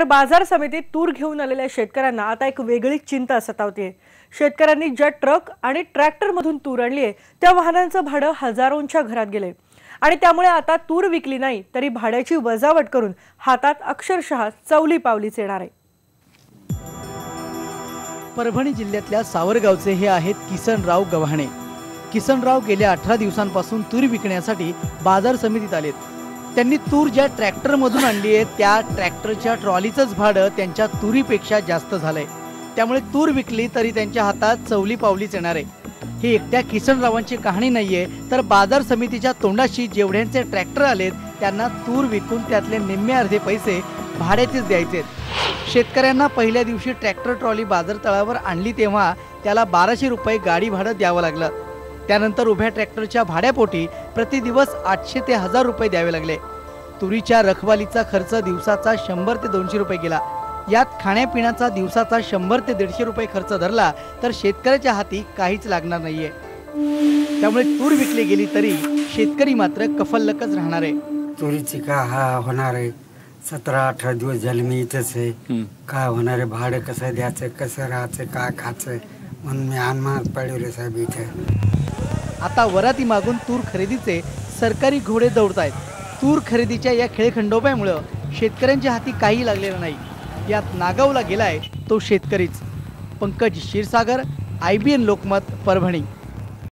तर बाजार समितीत तूर घेऊन आलेल्या शेतकऱ्यांना आता एक वेगळीच चिंता सतावते शेतकऱ्यांनी ज्या ट्रक आणि ट्रॅक्टरमधून तूर आणली आहे त्या वाहनांचं भाडं हजारोंच्या घरात गेले आणि त्यामुळे आता तूर विकली नाही तरी भाड्याची वजावट करून हातात अक्षरशः चवली पावलीच येणार आहे. परभणी जिल्ह्यातल्या सावरगावचे हे आहेत किसनराव गव्हाणे. किसनराव गेल्या अठरा दिवसांपासून तूर विकण्यासाठी बाजार समितीत आलेत. त्यांनी तूर ज्या ट्रॅक्टरमधून आणली आहे त्या ट्रॅक्टरच्या ट्रॉलीचंच भाडं त्यांच्या तुरीपेक्षा जास्त झालंय. त्यामुळे तूर विकली तरी त्यांच्या हातात चवली पावलीच येणार आहे. ही एकट्या किसनरावांची कहाणी नाहीये तर बाजार समितीच्या तोंडाशी जेवढ्यांचे ट्रॅक्टर आलेत त्यांना तूर विकून त्यातले निम्मे अर्धे पैसे भाड्याचेच द्यायचे शेतकऱ्यांना पहिल्या दिवशी ट्रॅक्टर ट्रॉली बाजार तळावर आणली तेव्हा त्याला बाराशे रुपये गाडी भाडं द्यावं लागलं. त्यानंतर उभ्या ट्रॅक्टरच्या भाड्यापोटी प्रति दिवस आठशे ते हजार रुपये द्यावे लागले. तुरीच्या रखवालीचा खर्च दिवसाचा शंभर ते दोनशे रुपये गेला. यात खाण्यापिण्याचा दिवसाचा शंभर ते दीडशे रुपये खर्च धरला तर शेतकऱ्याच्या हाती काहीच लागणार नाहीये. त्यामुळे तूर विकली गेली तरी शेतकरी मात्र कफल्लकच राहणार आहे. तुरीची का हा होणार आहे? सतरा अठरा दिवस झाले मी इथंच आहे. काय होणार आहे? भाडं कसं द्यायचं? कसं राहायचं? काय खायचं? म्हणून मी अनमानात पडवले साहेब इथे. आता वराती मागून तूर खरेदीचे सरकारी घोडे दौडत आहेत तूर खरेदीच्या या खेळखंडोब्यामुळं शेतकऱ्यांच्या हाती काही लागलेलं नाही. यात नागावला गेलाय तो शेतकरीच. Pankaj Kshirsagar I B N Lokmat Parbhani.